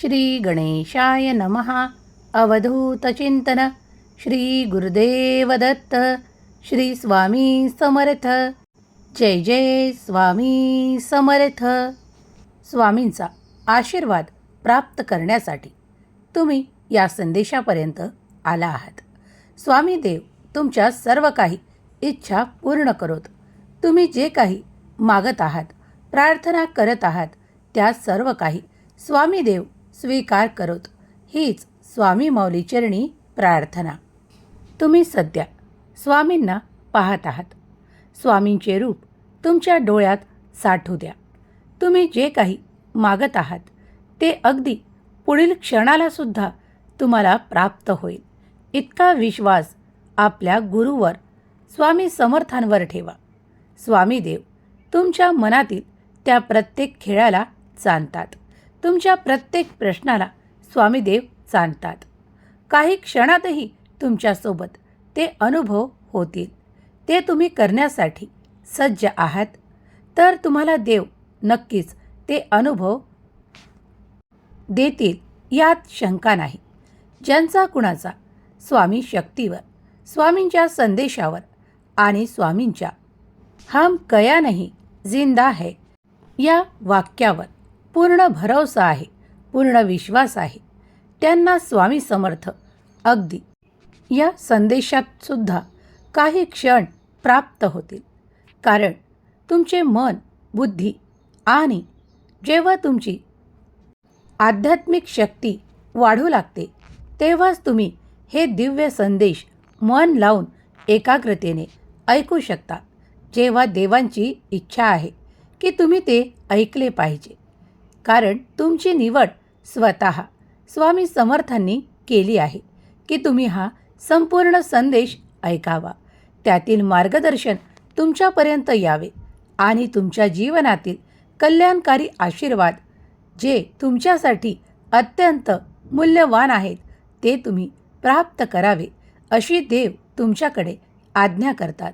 श्री गणेशाय नमः. अवधूतचिंतन श्री गुरुदेव दत्त श्री स्वामी समर्थ. जय जय स्वामी समर्थ. स्वामींचा आशीर्वाद प्राप्त करण्यासाठी तुम्ही या संदेशापर्यंत आला आहात. स्वामी देव तुमच्या सर्व काही इच्छा पूर्ण करोत. तुम्ही जे काही मागत आहात प्रार्थना करत आहात त्या सर्व काही स्वामी देव स्वीकार करोत. हीच स्वामी माऊली चरणी प्रार्थना. तुम्ही सध्या स्वामींना पाहत आहात. स्वामींचे रूप तुमच्या डोळ्यात साठू द्या. तुम्ही जे काही मागत आहात ते अगदी पुढील क्षणालासुद्धा तुम्हाला प्राप्त होईल. इतका विश्वास आपल्या गुरुवर स्वामी समर्थांवर ठेवा. स्वामी देव तुमच्या मनातील त्या प्रत्येक खेळाला जाणतात तुमच्या प्रत्येक प्रश्नाला स्वामीदेव जाणतात. काही क्षणातही तुमच्यासोबत ते अनुभव होतील. ते तुम्ही करण्यासाठी सज्ज आहात. तर तुम्हाला देव नक्कीच ते अनुभव देतील यात शंका नाही. ज्यांचा कुणाचा स्वामी शक्तीवर स्वामींच्या संदेशावर आणि स्वामींच्या हम कया नाही जिंदा है या वाक्यावर पूर्ण भरवसा आहे पूर्ण विश्वास आहे. त्यांना स्वामी समर्थ. अगदी. या संदेशात सुद्धा काही क्षण प्राप्त होतील. कारण तुमचे मन बुद्धी आणि जेव्हा तुमची आध्यात्मिक शक्ती वाढू लागते तेव्हाच तुम्ही हे दिव्य संदेश मन लावून एकाग्रतेने ऐकू शकता. जेव्हा देवांची इच्छा आहे की तुम्ही ते ऐकले पाहिजे. कारण तुमची निवड स्वतः स्वामी समर्थांनी केली आहे की तुम्ही हा संपूर्ण संदेश ऐकावा. त्यातील मार्गदर्शन तुमच्यापर्यंत यावे आणि तुमच्या जीवनातील कल्याणकारी आशीर्वाद जे तुमच्यासाठी अत्यंत मूल्यवान आहेत ते तुम्ही प्राप्त करावे अशी देव तुमच्याकडे आज्ञा करतात.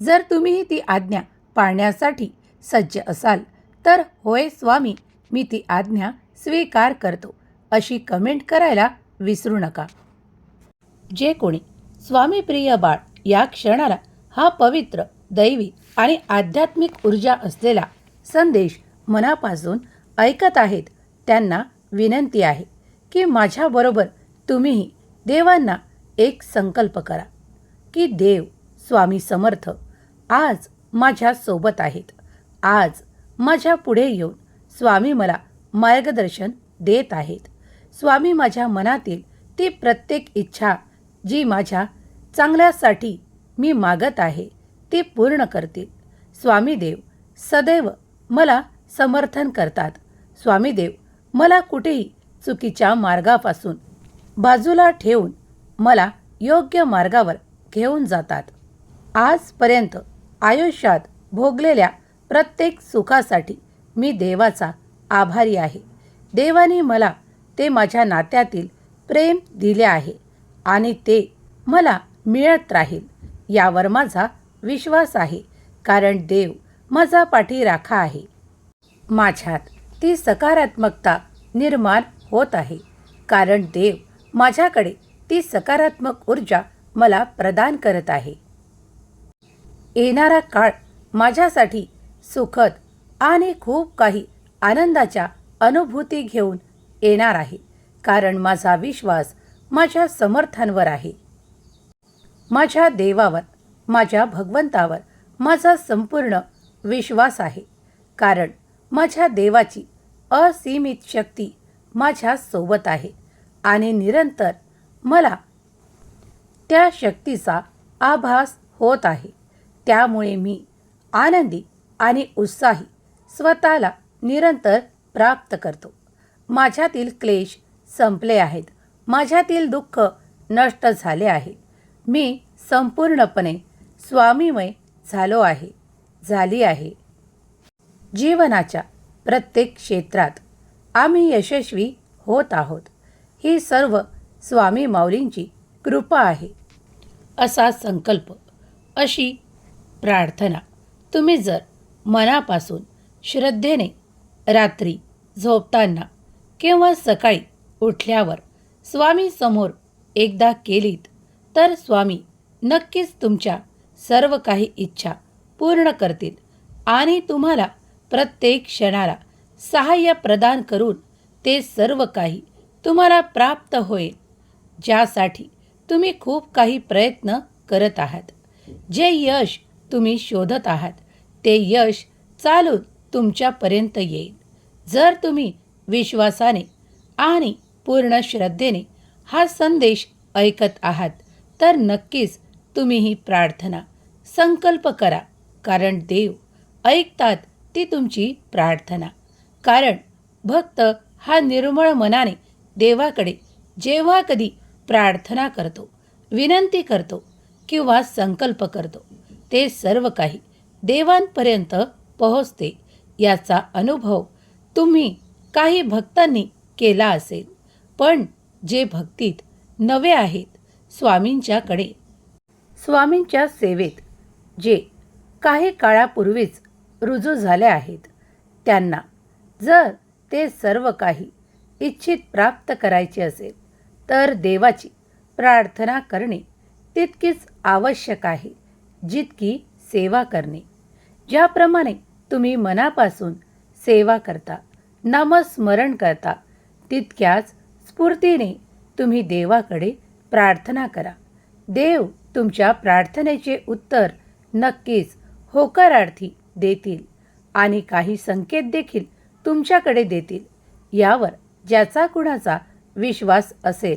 जर तुम्हीही ती आज्ञा पाळण्यासाठी सज्ज असाल तर होय स्वामी मी ती आज्ञा स्वीकार करतो अशी कमेंट करायला विसरू नका. जे कोणी स्वामीप्रिय बाळ या क्षणाला हा पवित्र दैवी आणि आध्यात्मिक ऊर्जा असलेला संदेश मनापासून ऐकत आहेत त्यांना विनंती आहे की माझ्याबरोबर तुम्हीही देवांना एक संकल्प करा की देव स्वामी समर्थ आज माझ्या सोबत आहेत आज माझ्या पुढे येऊन स्वामी मला मार्गदर्शन देत आहेत. स्वामी माझ्या मनातील ती प्रत्येक इच्छा जी माझ्या चांगल्यासाठी मी मागत आहे ती पूर्ण करतील. स्वामीदेव सदैव मला समर्थन करतात. स्वामीदेव मला कुठेही चुकीच्या मार्गापासून बाजूला ठेवून मला योग्य मार्गावर घेऊन जातात. आजपर्यंत आयुष्यात भोगलेल्या प्रत्येक सुखासाठी मी देवाचा आभारी आहे. देवाने मला ते माझ्या नात्यातील प्रेम दिले आहे आणि ते मला मिळत राहील यावर माझा विश्वास आहे कारण देव माझा पाठीराखा आहे. माझ्यात ती सकारात्मकता निर्माण होत आहे कारण देव माझ्याकडे ती सकारात्मक ऊर्जा मला प्रदान करत आहे. येणारा काळ माझ्यासाठी सुखद आणि खूप काही आनंदाच्या अनुभूती घेऊन येणार आहे. कारण माझा विश्वास माझ्या समर्थांवर आहे. माझ्या देवावर माझ्या भगवंतावर माझा संपूर्ण विश्वास आहे. कारण माझ्या देवाची असीमित शक्ती माझ्या सोबत आहे आणि निरंतर मला त्या शक्तीचा आभास होत आहे. त्यामुळे मी आनंदी आणि उत्साही स्वतःला निरंतर प्राप्त करतो. माझ्यातील क्लेश संपले आहेत. माझ्यातील दुःख नष्ट झाले आहे. मी संपूर्णपणे स्वामीमय झालो आहे. झाली आहे. जीवनाच्या प्रत्येक क्षेत्रात आम्ही यशस्वी होत आहोत. ही सर्व स्वामी माऊलींची कृपा आहे. असा संकल्प अशी प्रार्थना तुम्ही जर मनापासून श्रद्धेने रात्री झोपताना किंवा सकाळी उठल्यावर स्वामी समोर एकदा केलीत तर स्वामी नक्कीच तुमच्या सर्व काही इच्छा पूर्ण करतील आणि तुम्हाला प्रत्येक क्षणाला सहाय्य प्रदान करून ते सर्व काही तुम्हाला प्राप्त होईल ज्यासाठी तुम्ही खूप काही प्रयत्न करत आहात. जे यश तुम्ही शोधत आहात ते यश चालून तुमच्यापर्यंत येईल. जर तुम्ही विश्वासाने आणि पूर्ण श्रद्धेने हा संदेश ऐकत आहात तर नक्कीच तुम्ही ही प्रार्थना संकल्प करा कारण देव ऐकतात ती तुमची प्रार्थना. कारण भक्त हा निर्मळ मनाने देवाकडे जेव्हा कधी प्रार्थना करतो विनंती करतो किंवा संकल्प करतो ते सर्व काही देवांपर्यंत पोहोचते. याचा अनुभव तुम्ही काही भक्तांनी केला असेल. पण जे भक्तीत नवे आहेत स्वामींच्याकडे. स्वामींच्या सेवेत जे काही काळापूर्वीच रुजू झाले आहेत त्यांना जर ते सर्व काही इच्छित प्राप्त करायचे असेल तर देवाची प्रार्थना करणे तितकीच आवश्यक आहे जितकी सेवा करणे. ज्याप्रमाणे तुम्ही मनापासून सेवा करता नामस्मरण करता तितक्याच स्फूर्तीने तुम्ही देवाकडे प्रार्थना करा. देव तुमच्या प्रार्थनेचे उत्तर नक्कीच होकारार्थी देतील आणि काही संकेत देखील तुमच्याकडे देतील. यावर ज्याचा कुणाचा विश्वास असेल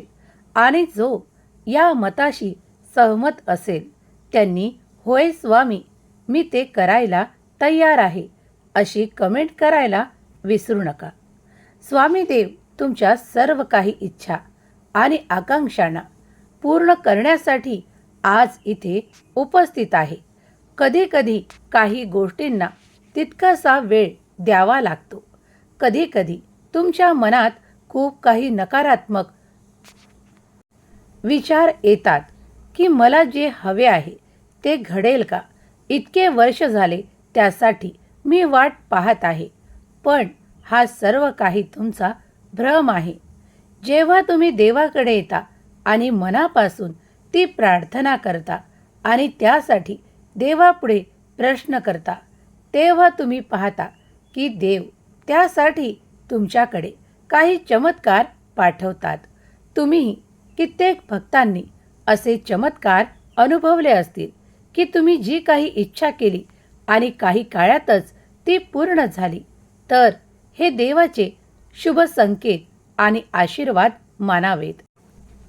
आणि जो या मताशी सहमत असेल त्यांनी होय स्वामी मी ते करायला तयार आहे. अशी कमेंट करायला विसरू नका. स्वामी देव तुमच्या सर्व काही इच्छा आणि आकांक्षांना पूर्ण करण्यासाठी आज इथे उपस्थित आहे. कधीकधी काही गोष्टींना तितकासा वेळ द्यावा लागतो. कधीकधी तुमच्या मनात खूप काही नकारात्मक विचार येतात की मला जे हवे आहे ते घडेल का? इतके वर्ष झाले त्यासाठी मी वाट पाहत आहे. पण हा सर्व काही तुमचा भ्रम आहे. जेव्हा तुम्ही देवाकडे येता आणि मनापासून ती प्रार्थना करता आणि त्यासाठी देवापुढे प्रश्न करता तेव्हा तुम्ही पाहता की देव त्यासाठी तुमच्याकडे काही चमत्कार पाठवतात. तुम्ही कित्येक भक्तांनी असे चमत्कार अनुभवले असतील की तुम्ही जी काही इच्छा केली आणि काही काळातच ती पूर्ण झाली. तर हे देवाचे शुभ संकेत आणि आशीर्वाद मानावेत.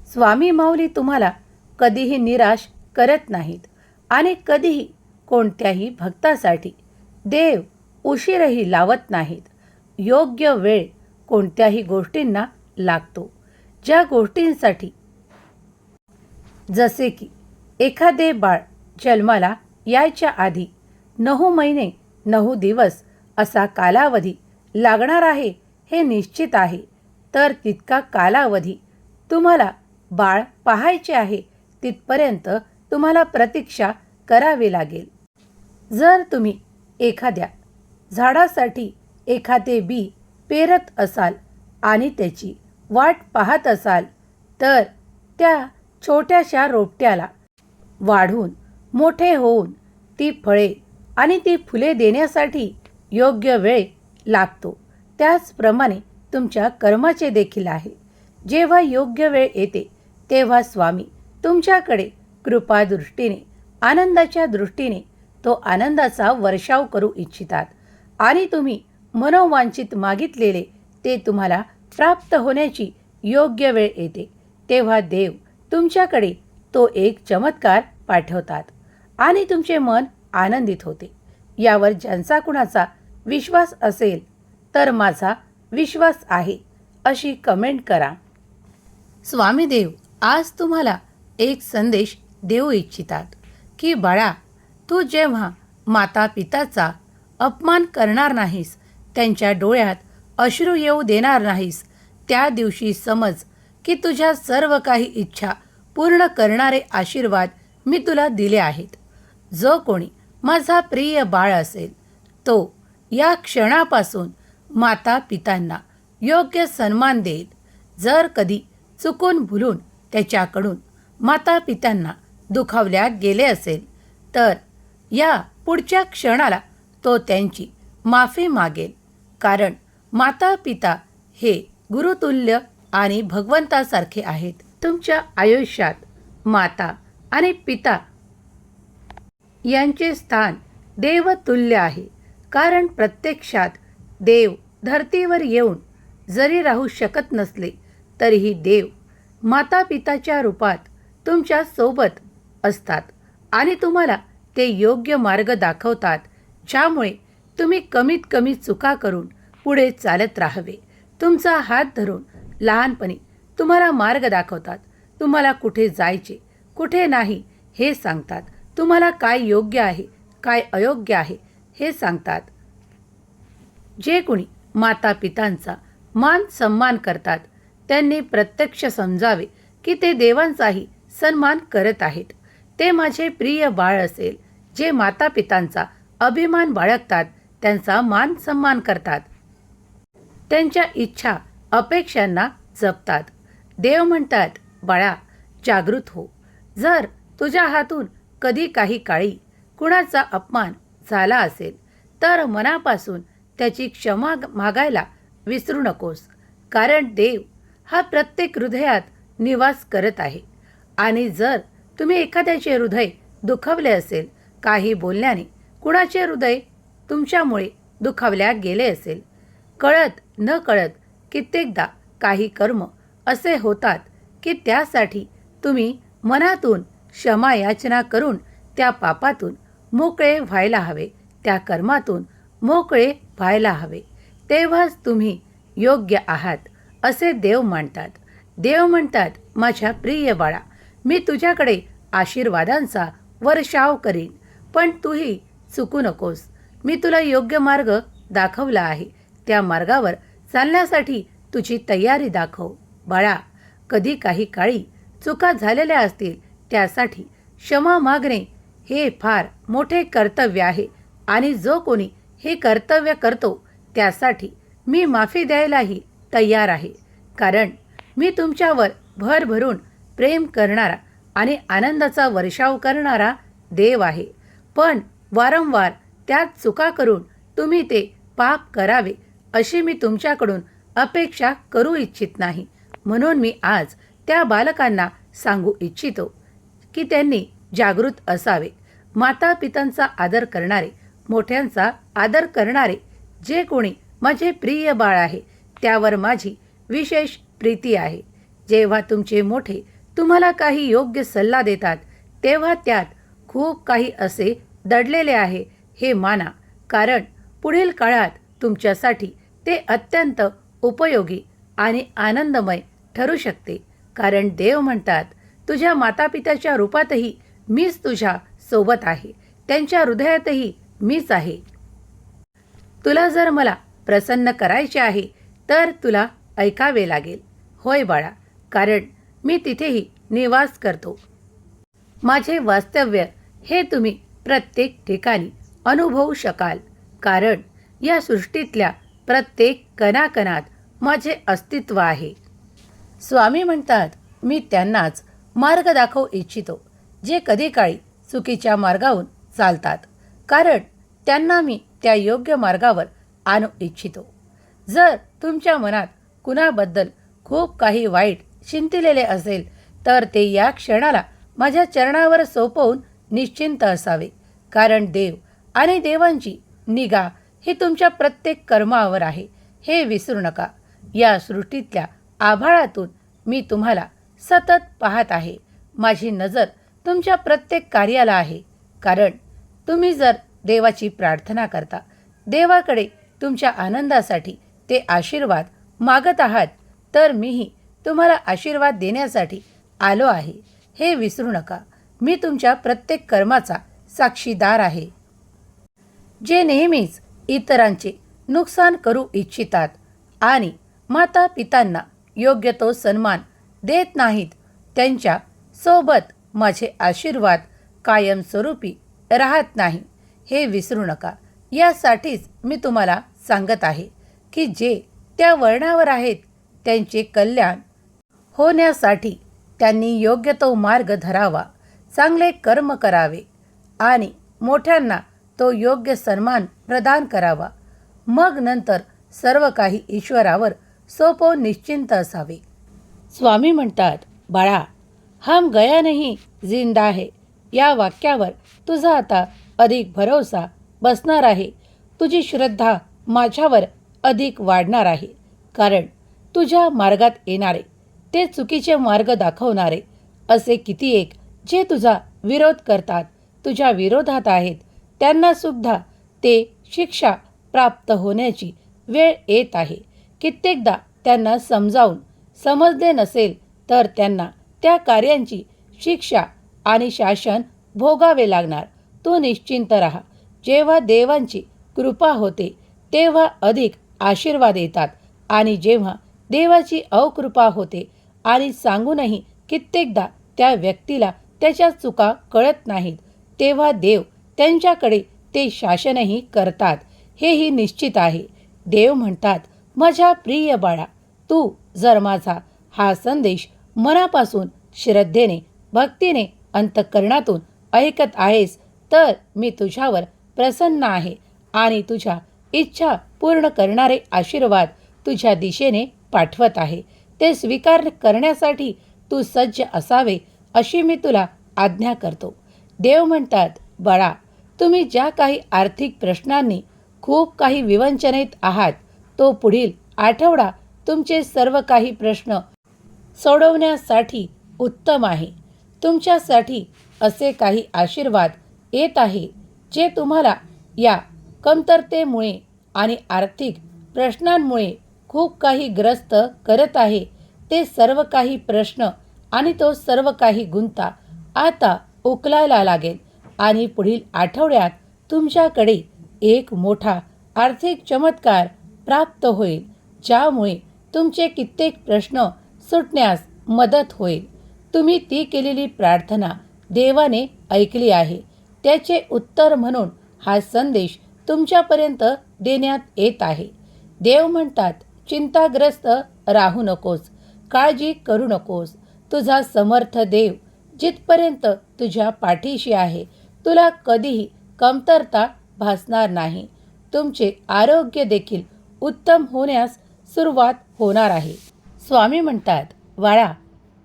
स्वामी माऊली तुम्हाला कधीही निराश करत नाहीत आणि कधीही कोणत्याही भक्तासाठी देव उशीरही लावत नाहीत. योग्य वेळ कोणत्याही गोष्टींना लागतो. ज्या गोष्टींसाठी जसे की एखादे बाळ जन्माला यायच्या आधी नऊ महिने नऊ दिवस असा कालावधी लागणार आहे हे निश्चित आहे. तर तितका कालावधी तुम्हाला बाळ पाहायचे आहे तिथपर्यंत तुम्हाला प्रतीक्षा करावी लागेल. जर तुम्ही एखाद्या झाडासाठी एखादे बी पेरत असाल आणि त्याची वाट पाहत असाल तर त्या छोट्याशा रोपट्याला वाढून मोठे होऊन ती फळे आणि ती फुले देण्यासाठी योग्य वेळ लागतो. त्याचप्रमाणे तुमच्या कर्माचे देखील आहे. जेव्हा योग्य वेळ येते तेव्हा स्वामी तुमच्याकडे कृपादृष्टीने आनंदाच्या दृष्टीने तो आनंदाचा वर्षाव करू इच्छितात आणि तुम्ही मनोवांछित मागितलेले ते तुम्हाला प्राप्त होण्याची योग्य वेळ येते. तेव्हा देव तुमच्याकडे तो एक चमत्कार पाठवतात आणि तुमचे मन आनंदित होते. यावर ज्यांचा कुणाचा विश्वास असेल तर माझा विश्वास आहे अशी कमेंट करा. स्वामी देव आज तुम्हाला एक संदेश देऊ इच्छितात की बाळा तू जेव्हा माता पिताचा अपमान करणार नाहीस त्यांच्या डोळ्यात अश्रू येऊ देणार नाहीस त्या दिवशी समज की तुझ्या सर्व काही इच्छा पूर्ण करणारे आशीर्वाद मी तुला दिले आहेत. जो कोणी माझा प्रिय बाळ असेल तो या क्षणापासून माता पितांना योग्य सन्मान देईल. जर कधी चुकून भुलून त्याच्याकडून माता पित्यांना दुखावल्या गेले असेल तर या पुढच्या क्षणाला तो त्यांची माफी मागेल. कारण माता पिता हे गुरुतुल्य आणि भगवंतासारखे आहेत. तुमच्या आयुष्यात माता आणि पिता यांचे स्थान देवतुल्य आहे. कारण प्रत्यक्षात देव धरतीवर येऊन जरी राहू शकत नसले तरीही देव माता पिताच्या रूपात तुमच्यासोबत असतात आणि तुम्हाला ते योग्य मार्ग दाखवतात ज्यामुळे तुम्ही कमीत कमी चुका करून पुढे चालत राहावे. तुमचा हात धरून लहानपणी तुम्हाला मार्ग दाखवतात. तुम्हाला कुठे जायचे कुठे नाही हे सांगतात. तुम्हाला काय योग्य आहे काय अयोग्य आहे हे सांगतात. जे कोणी माता पितांचा मान सन्मान करतात त्यांनी प्रत्यक्ष समजावे की ते देवांचाही सन्मान करत आहेत. ते माझे प्रिय बाळ असेल जे माता पितांचा अभिमान बाळगतात त्यांचा मान सन्मान करतात. त्यांच्या इच्छा अपेक्षांना जपतात. देव म्हणतात बाळा जागृत हो. जर तुझ्या हातून कधी काही काळी कुणाचा अपमान झाला असेल तर मनापासून त्याची क्षमा मागायला विसरू नकोस कारण देव हा प्रत्येक हृदयात निवास करत आहे. आणि जर तुम्ही एखाद्याचे हृदय दुखावले असेल काही बोलण्याने कुणाचे हृदय तुमच्यामुळे दुखावल्या गेले असेल कळत न कळत कित्येकदा काही कर्म असे होतात की त्यासाठी तुम्ही मनातून क्षमा याचना करून त्या पापातून मोकळे व्हायला हवे त्या कर्मातून मोकळे व्हायला हवे. तेव्हाच तुम्ही योग्य आहात असे देव मानतात देव म्हणतात माझ्या प्रिय बाळा मी तुझ्याकडे आशीर्वादांचा वर्षाव करीन पण तूही चुकू नकोस. मी तुला योग्य मार्ग दाखवला आहे त्या मार्गावर चालण्यासाठी तुझी तयारी दाखव. बाळा कधी काही काळी चुका झालेल्या असतील त्यासाठी क्षमा मागणे हे फार मोठे कर्तव्य आहे. आणि जो कोणी हे कर्तव्य करतो त्यासाठी मी माफी द्यायलाही तयार आहे. कारण मी तुमच्यावर भर भरून प्रेम करणारा आणि आनंदाचा वर्षाव करणारा देव आहे. पण वारंवार त्यात चुका करून तुम्ही ते पाप करावे अशी मी तुमच्याकडून अपेक्षा करू इच्छित नाही. म्हणून मी आज त्या बालकांना सांगू इच्छितो. की त्यांनी जागृत असावे. माता पितांचा आदर करणारे मोठ्यांचा आदर करणारे जे कोणी माझे प्रिय बाळ आहे त्यावर माझी विशेष प्रीती आहे. जेव्हा तुमचे मोठे तुम्हाला काही योग्य सल्ला देतात तेव्हा त्यात खूप काही असे दडलेले आहे हे माना. कारण पुढील काळात तुमच्यासाठी ते अत्यंत उपयोगी आणि आनंदमय ठरू शकते. कारण देव म्हणतात तुझ्या मातापित्याच्या रूपातही मीच तुझ्या सोबत आहे. त्यांच्या हृदयातही मीच आहे. तुला जर मला प्रसन्न करायचे आहे तर तुला ऐकावे लागेल. होय बाळा कारण मी तिथेही निवास करतो. माझे वास्तव्य हे तुम्ही प्रत्येक ठिकाणी अनुभवू शकाल. कारण या सृष्टीतल्या प्रत्येक कणाकणात माझे अस्तित्व आहे. स्वामी म्हणतात मी त्यांनाच मार्ग दाखवू इच्छितो जे कधी काळी चुकीच्या मार्गाहून चालतात. कारण त्यांना मी त्या योग्य मार्गावर आणू इच्छितो. जर तुमच्या मनात कुणाबद्दल खूप काही वाईट चिंतिलेले असेल तर ते या क्षणाला माझ्या चरणावर सोपवून निश्चिंत असावे. कारण देव आणि देवांची निगा ही तुमच्या प्रत्येक कर्मावर आहे हे विसरू नका. या सृष्टीतल्या आभाळातून मी तुम्हाला सतत पाहत आहे. माझी नजर तुमच्या प्रत्येक कार्याला आहे. कारण तुम्ही जर देवाची प्रार्थना करता देवाकडे तुमच्या आनंदासाठी ते आशीर्वाद मागत आहात तर मीही तुम्हाला आशीर्वाद देण्यासाठी आलो आहे. हे विसरू नका. मी तुमच्या प्रत्येक कर्माचा साक्षीदार आहे. जे नेहमीच इतरांचे नुकसान करू इच्छितात आणि माता पितांना योग्य तो सन्मान देत नाहीत. त्यांच्यासोबत माझे आशीर्वाद कायमस्वरूपी राहत नाही. हे विसरू नका. यासाठीच मी तुम्हाला सांगत आहे की जे त्या वर्णावर आहेत त्यांचे कल्याण होण्यासाठी त्यांनी योग्य तो मार्ग धरावा चांगले कर्म करावे आणि मोठ्यांना तो योग्य सन्मान प्रदान करावा. मग नंतर सर्व काही ईश्वरावर सोपो निश्चिंत असावे. स्वामी म्हणतात बाळा हम गया नाही जिंदा आहे या वाक्यावर तुझा आता अधिक भरोसा बसणार आहे. तुझी श्रद्धा माझ्यावर अधिक वाढणार आहे. कारण तुझ्या मार्गात येणारे ते चुकीचे मार्ग दाखवणारे असे किती एक जे तुझा विरोध करतात तुझ्या विरोधात आहेत त्यांनासुद्धा ते शिक्षा प्राप्त होण्याची वेळ येत आहे. कित्येकदा त्यांना समजावून समजले नसेल तर त्यांना त्या कार्यांची शिक्षा आणि शासन भोगावे लागणार. तू निश्चिंत राहा. जेव्हा देवांची कृपा होते तेव्हा अधिक आशीर्वाद येतात आणि जेव्हा देवाची अवकृपा होते आणि सांगूनही कित्येकदा त्या व्यक्तीला त्याच्या चुका कळत नाहीत तेव्हा देव त्यांच्याकडे ते शासनही करतात. हेही निश्चित आहे. देव म्हणतात माझ्या प्रिय बाळा तू जर माझा हा संदेश मनापासून श्रद्धेने भक्तीने अंतःकरणातून ऐकत आहेस तर मी तुझ्यावर प्रसन्न आहे आणि तुझ्या इच्छा पूर्ण करणारे आशीर्वाद तुझ्या दिशेने पाठवत आहे. ते स्वीकार करण्यासाठी तू सज्ज असावे अशी मी तुला आज्ञा करतो. देव म्हणतात बाळा तुम्ही ज्या काही आर्थिक प्रश्नांनी खूप काही विवंचनेत आहात तो पुढील आठवडा तुमचे सर्व काही प्रश्न सोडवण्यासाठी उत्तम आहे. तुमच्यासाठी असे काही आशीर्वाद येत आहे जे तुम्हाला या कमतरतेमुळे आणि आर्थिक प्रश्नांमुळे खूप काही ग्रस्त करत आहे. ते सर्व काही प्रश्न आणि तो सर्व काही गुंता आता उकलायला लागेल आणि पुढील आठवड्यात तुमच्याकडे एक मोठा आर्थिक चमत्कार प्राप्त होईल ज्यामुळे तुमचे कित्येक प्रश्न सुटण्यास मदत होईल. तुम्ही ती केलेली प्रार्थना देवाने ऐकली आहे. त्याचे उत्तर म्हणून हा संदेश तुमच्यापर्यंत देण्यात येत आहे. देव म्हणतात चिंताग्रस्त राहू नकोस. काळजी करू नकोस. तुझा समर्थ देव जिथपर्यंत तुझ्या पाठीशी आहे तुला कधीही कमतरता भासणार नाही. तुमचे आरोग्य देखील उत्तम होण्यास सुरुवात होणार आहे. स्वामी म्हणतात वाळा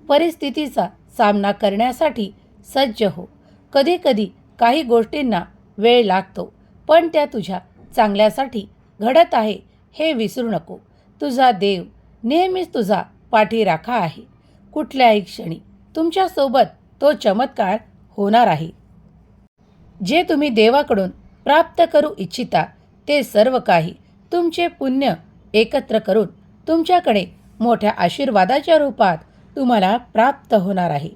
परिस्थितीचा सामना करण्यासाठी सज्ज हो. कधीकधी काही गोष्टींना वेळ लागतो पण त्या तुझ्या चांगल्यासाठी घडत आहे हे विसरू नको. तुझा देव नेहमीच तुझा पाठीराखा आहे. कुठल्याही क्षणी तुमच्यासोबत तो चमत्कार होणार आहे. जे तुम्ही देवाकडून प्राप्त करू इच्छिता ते सर्व काही तुमचे पुण्य एकत्र करून तुमच्याकडे मोठ्या आशीर्वादाच्या रूपात तुम्हाला प्राप्त होणार आहे.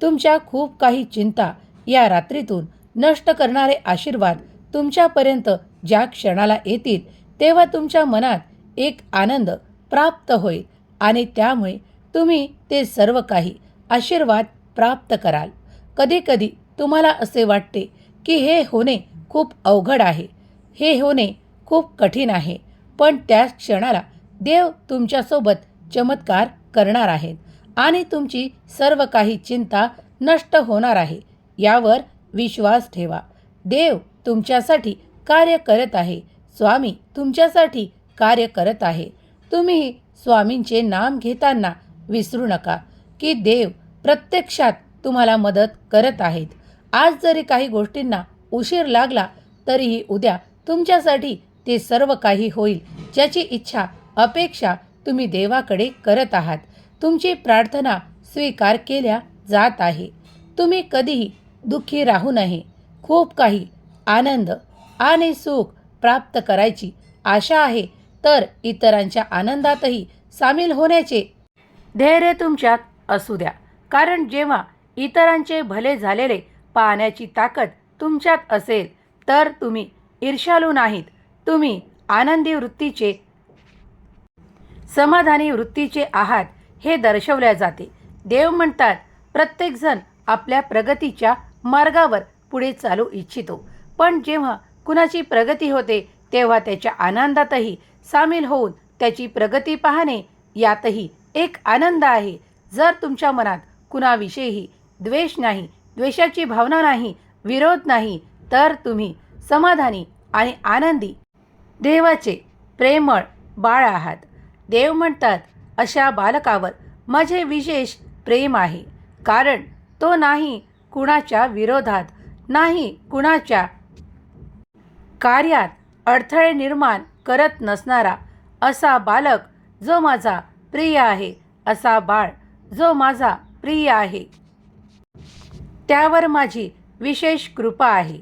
तुमच्या खूप काही चिंता या रात्रीतून नष्ट करणारे आशीर्वाद तुमच्यापर्यंत ज्या क्षणाला येतील तेव्हा तुमच्या मनात एक आनंद प्राप्त होईल आणि त्यामुळे तुम्ही ते सर्व काही आशीर्वाद प्राप्त कराल. कधीकधी तुम्हाला असे वाटते की हे होणे खूप अवघड आहे हे होणे खूप कठीण आहे पण त्याच क्षणाला देव तुमच्यासोबत चमत्कार करणार आहेत आणि तुमची सर्व काही चिंता नष्ट होणार आहे यावर विश्वास ठेवा. देव तुमच्यासाठी कार्य करत आहे स्वामी तुमच्यासाठी कार्य करत आहे. तुम्ही स्वामींचे नाम घेताना विसरू नका की देव प्रत्यक्षात तुम्हाला मदत करत आहेत. आज जरी काही गोष्टींना उशीर लागला तरीही उद्या तुमच्यासाठी ते सर्व काही होईल ज्याची इच्छा अपेक्षा तुम्ही देवाकडे करत आहात. तुमची प्रार्थना स्वीकार केल्या जात आहे. तुम्ही कधीही दुःखी राहू नये. खूप काही आनंद आणि सुख प्राप्त करायची आशा आहे तर इतरांच्या आनंदातही सामील होण्याचे धैर्य तुमच्यात असू द्या. कारण जेव्हा इतरांचे भले झालेले पाहण्याची ताकद तुमच्यात असेल तर तुम्ही ईर्षालू नाहीत. तुम्ही आनंदी वृत्तीचे समाधानी वृत्तीचे आहात हे दर्शवल्या जाते. देव म्हणतात प्रत्येकजण आपल्या प्रगतीच्या मार्गावर पुढे चालू इच्छितो. पण जेव्हा कुणाची प्रगती होते तेव्हा त्याच्या आनंदातही सामील होऊन त्याची प्रगती पाहणे यातही एक आनंद आहे. जर तुमच्या मनात कुणाविषयीही द्वेष नाही द्वेषाची भावना नाही विरोध नाही तर तुम्ही समाधानी आणि आनंदी देवाचे प्रेमळ बाळ आहात. देव म्हणतात अशा बालकावर माझे विशेष प्रेम आहे. कारण तो नाही कुणाच्या विरोधात नाही कुणाच्या कार्यात अडथळे निर्माण करत नसणारा असा बालक जो माझा प्रिय आहे असा बाळ जो माझा प्रिय आहे. त्यावर माझी विशेष कृपा आहे.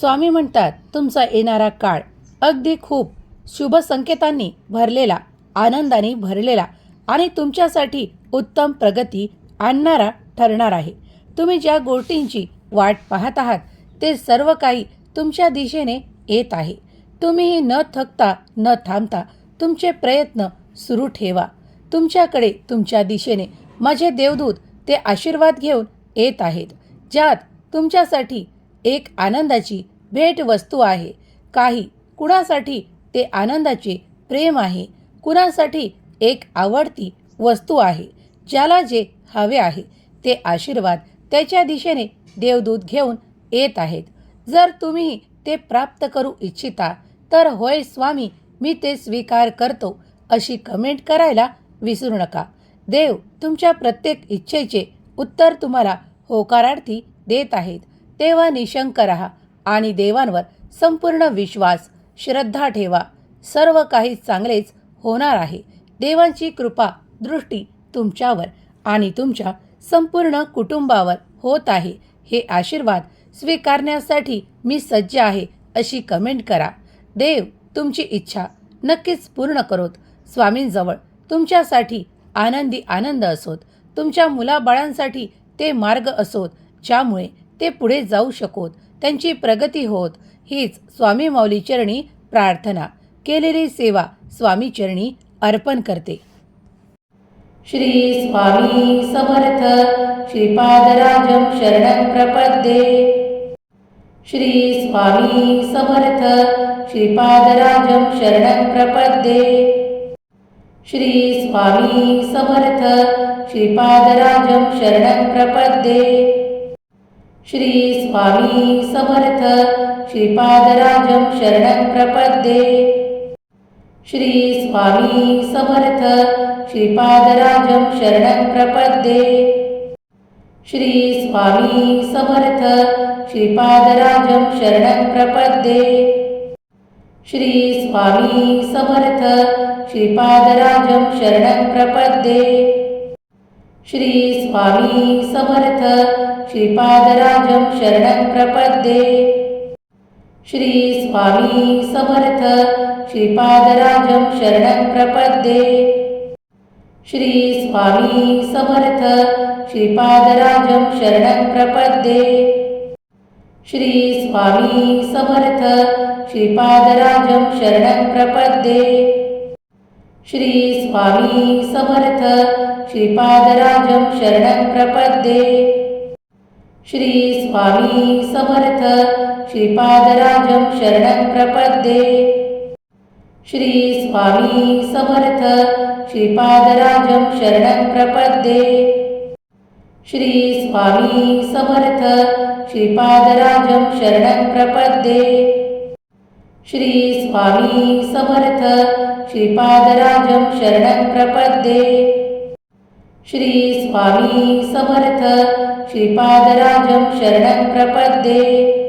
स्वामी म्हणतात तुमचा येणारा काळ अगदी खूप. शुभ संकेतांनी भरलेला आनंदाने भरलेला आणि तुमच्यासाठी उत्तम प्रगती आणणारा ठरणार आहे. तुम्ही ज्या गोष्टींची वाट पाहत आहात ते सर्व काही तुमच्या दिशेने येत आहे. तुम्हीही न थकता न थांबता तुमचे प्रयत्न सुरू ठेवा. तुमच्याकडे तुमच्या दिशेने माझे देवदूत ते आशीर्वाद घेऊन येत आहेत ज्यात तुमच्यासाठी एक आनंदाची भेटवस्तू आहे. काही कुणासाठी ते आनंदाचे प्रेम आहे कुणासाठी एक आवडती वस्तू आहे ज्याला जे हवे आहे ते आशीर्वाद त्याच्या दिशेने देवदूत घेऊन येत आहेत. जर तुम्ही ते प्राप्त करू इच्छिता तर होय स्वामी मी ते स्वीकार करतो अशी कमेंट करायला विसरू नका. देव तुमच्या प्रत्येक इच्छेचे उत्तर तुम्हाला होकारार्थी देत आहेत. तेव्हा निशंक रहा आणि देवांवर संपूर्ण विश्वास श्रद्धा ठेवा. सर्व काही चांगलेच होणार आहे. देवांची कृपा दृष्टी तुमच्यावर आणि तुमच्या संपूर्ण कुटुंबावर होत आहे. हे आशीर्वाद स्वीकारण्यासाठी मी सज्ज आहे अशी कमेंट करा. देव तुमची इच्छा नक्कीच पूर्ण करोत. स्वामींजवळ तुमच्यासाठी आनंदी आनंद असोत. तुमच्या मुलाबाळांसाठी ते मार्ग असोत ज्यामुळे ते पुढे जाऊ शकोत. त्यांची प्रगती होत. हीच स्वामी माऊली चरणी प्रार्थना. केलेली सेवा स्वामी चरणी अर्पण करते. श्री स्वामी समर्थ. श्रीपादराजं शरणं प्रपद्ये. श्री स्वामी समर्थ. श्रीपादराजं शरणं प्रपद्ये. श्री स्वामी समर्थ. श्रीपादराजं शरणं प्रपद्ये. श्री स्वामी समर्थ. श्रीपादराजं शरणं प्रपद्ये। श्री स्वामी समर्थ श्रीपादराजं शरणं प्रपद्ये। श्री स्वामी समर्थ श्रीपादराजं शरणं प्रपद्ये। श्री स्वामी समर्थ श्रीपादराजं शरणं प्रपद्ये। श्री स्वामी समर्थ श्रीपादराजं शरणं प्रपद्ये। श्री स्वामी समर्थ. श्रीपादराजं शरणं प्रपद्ये. श्री स्वामी समर्थ. श्रीपादराजं शरणं प्रपद्ये. श्री स्वामी समर्थ. श्रीपादराजं शरणं प्रपद्ये. श्री स्वामी समर्थ. श्रीपादराजं शरणं प्रपद्ये. श्री स्वामी समर्थ. श्रीपादराजं शरणं प्रपद्ये। श्री स्वामी समर्थ श्रीपादराजं शरणं प्रपद्ये। श्री स्वामी समर्थ श्रीपादराजं शरणं प्रपद्ये। श्री स्वामी समर्थ श्रीपादराजं शरणं प्रपद्ये। श्री स्वामी समर्थ श्रीपादराजं शरणं प्रपद्ये।